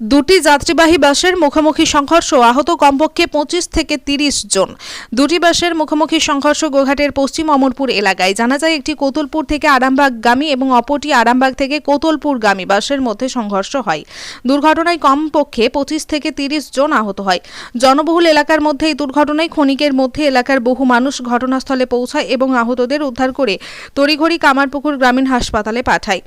দুটি যাত্রীবাহী বাসের মুখোমুখি সংঘর্ষ আহত কমপক্ষে পঁচিশ থেকে তিরিশ জন। দুটি বাসের মুখোমুখি সংঘর্ষ গোঘাটের পশ্চিম অমরপুর এলাকায়। জানা যায়, একটি কোতুলপুর থেকে আরামবাগগামী এবং অপরটি আরামবাগ থেকে কোতুলপুরগামী বাসের মধ্যে সংঘর্ষ হয়। দুর্ঘটনায় কমপক্ষে পঁচিশ থেকে তিরিশ জন আহত হয়। জনবহুল এলাকার মধ্যে এই দুর্ঘটনায় ক্ষণিকের মধ্যে এলাকার বহু মানুষ ঘটনাস্থলে পৌঁছায় এবং আহতদের উদ্ধার করে তড়িঘড়ি কামারপুকুর গ্রামীণ হাসপাতালে পাঠায়।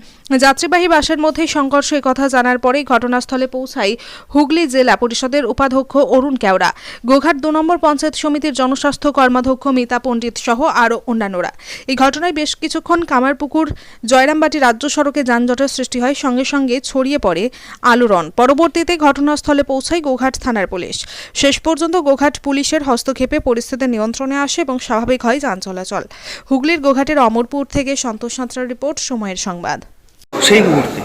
যাত্রীবাহী বাসের মধ্যে সংঘর্ষ কথা জানার পরেই ঘটনাস্থলে পৌঁছায় হুগলি জেলা পরিষদের উপাধ্যক্ষ অরুণ কেওড়া। গোঘাট দু নম্বর পঞ্চায়েত সমিতির জনস্বাস্থ্য কর্মাধ্যক্ষ মিতা পণ্ডিত সহ আরও অন্যান্যরা। এই ঘটনায় বেশ কিছুক্ষণ কামারপুকুর, জয়রামবাটি রাজ্য সড়কে যানজটের সৃষ্টি হয়, সঙ্গে সঙ্গে ছড়িয়ে পড়ে আলোড়ন। পরবর্তীতে ঘটনাস্থলে পৌঁছায় গোঘাট থানার পুলিশ। শেষ পর্যন্ত গোঘাট পুলিশের হস্তক্ষেপে পরিস্থিতি নিয়ন্ত্রণে আসে এবং স্বাভাবিক হয় যান চলাচল। হুগলির গোঘাটের অমরপুর থেকে সন্তোষ সাঁতরার রিপোর্ট, সময়ের সংবাদ। সেই মুহূর্তে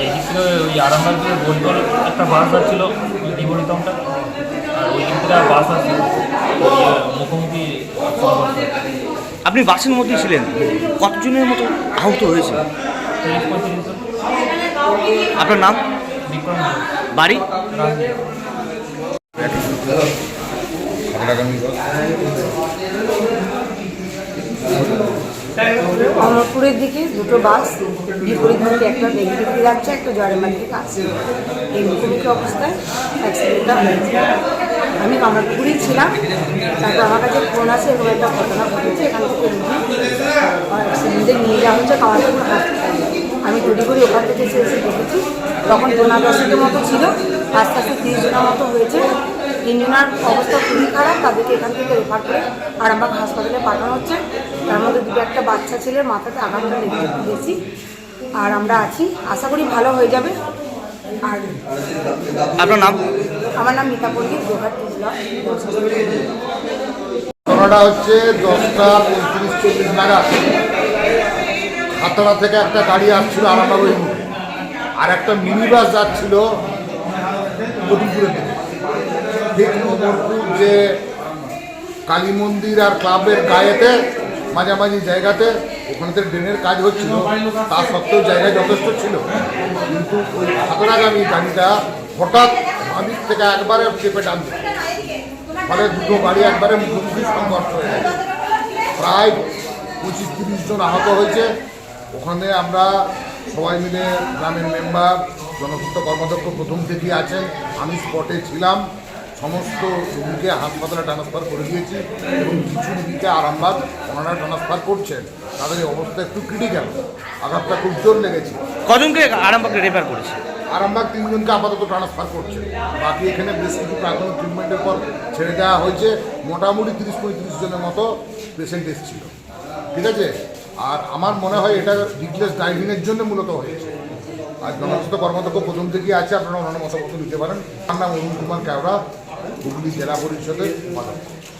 এই দিক থেকে ওই আরামবাগ থেকে একটা বাস ওই বিপরীতমটা আর ওই দিক থেকে বাস আছে মুখোমুখি আপনি বাসের মধ্যে ছিলেন? কতজনের মতো আহত হয়েছে? আপনার নাম? বাড়ি? অমরপুরের দিকে দুটো বাস বিপরীতমুখী একটা নেগেটিভ যাচ্ছে, একটা জয়রামার দিকে আসছে। এই মুখোমুখি অবস্থায় অ্যাক্সিডেন্টটা হয়েছে। আমি কামারপুরেই ছিলাম, তারপর আমার কাছে ফোন আছে এরকম একটা ঘটনা ঘটেছে, এখান থেকে অ্যাক্সিডেন্টে নিয়ে যাওয়া হচ্ছে কামারপুর আমি তৈরি করি ওখান থেকে এসে এসে দেখেছি, তখন পনেরো দশের মতো ছিল, আস্তে আস্তে তিরিশ মতো হয়েছে। তিনজনের অবস্থা খুবই খারাপ তাদেরকে এখান থেকে রেফার করে আরামবাগ হাসপাতালে পাঠানো হচ্ছে। তার মধ্যে দুটো একটা বাচ্চা ছেলের মাথাতে আঘাতটা লেগে বেশি আর আমরা আছি। আশা করি ভালো হয়ে যাবে। আর আপনার নাম? আমার নাম মিতা পণ্ডিত গোঘাট ঘটনাটা হচ্ছে দশটা পঁয়ত্রিশ চল্লিশ নাগাদ। হাতড়া থেকে একটা গাড়ি আসছিল আরামবাগ আর একটা মিনি বাস যাচ্ছিল মধুপুরের দিকে। যে কালী মন্দির আর ক্লাবের গায়েতে, মাঝামাঝি জায়গাতে ওখানে ড্রেনের কাজ হচ্ছিল, তা সত্ত্বেও জায়গা যথেষ্ট ছিল। কিন্তু ওই হাতড়াগামী গাড়িটা হঠাৎ বাদিক থেকে একবারে চেপে টান ফলে দুটো গাড়ি একবারে মুখোমুখি সংঘর্ষ হয়ে গেছে। প্রায় পঁচিশ তিরিশ জন আহত হয়েছে। ওখানে আমরা সবাই মিলে গ্রামের মেম্বার জনস্বাস্থ্য কর্মাধ্যক্ষ প্রথম থেকেই আছেন। আমি স্পটে ছিলাম। সমস্ত রোগীকে হাসপাতালে ট্রান্সফার করে দিয়েছি এবং কিছু রোগীকে আরামবাগ ওনারা ট্রান্সফার করছেন। তাদের এই অবস্থা একটু ক্রিটিক্যাল আঘাতটা খুব জোর লেগেছে। কজনকে আরামবাগে রেফার করেছে? আরামবাগ তিনজনকে আপাতত ট্রান্সফার করছে। বাকি এখানে বেশ কিছু প্রাথমিক ট্রিটমেন্টের পর ছেড়ে দেওয়া হয়েছে। মোটামুটি তিরিশ পঁয়ত্রিশ জনের মতো পেশেন্ট এসেছিল। ঠিক আছে? আর আমার মনে হয় এটা ডিগলেস ড্রাইভিংয়ের জন্য মূলত হয়েছে। আর জনস্বাস্থ্য কর্মদক্ষ প্রথম থেকেই আছে আপনারা অন্যান্য মতামত নিতে পারেন। আমার নাম অরুণ কুমার কেওড়া হুগলি জেলা পরিষদের উপাধ্যক্ষ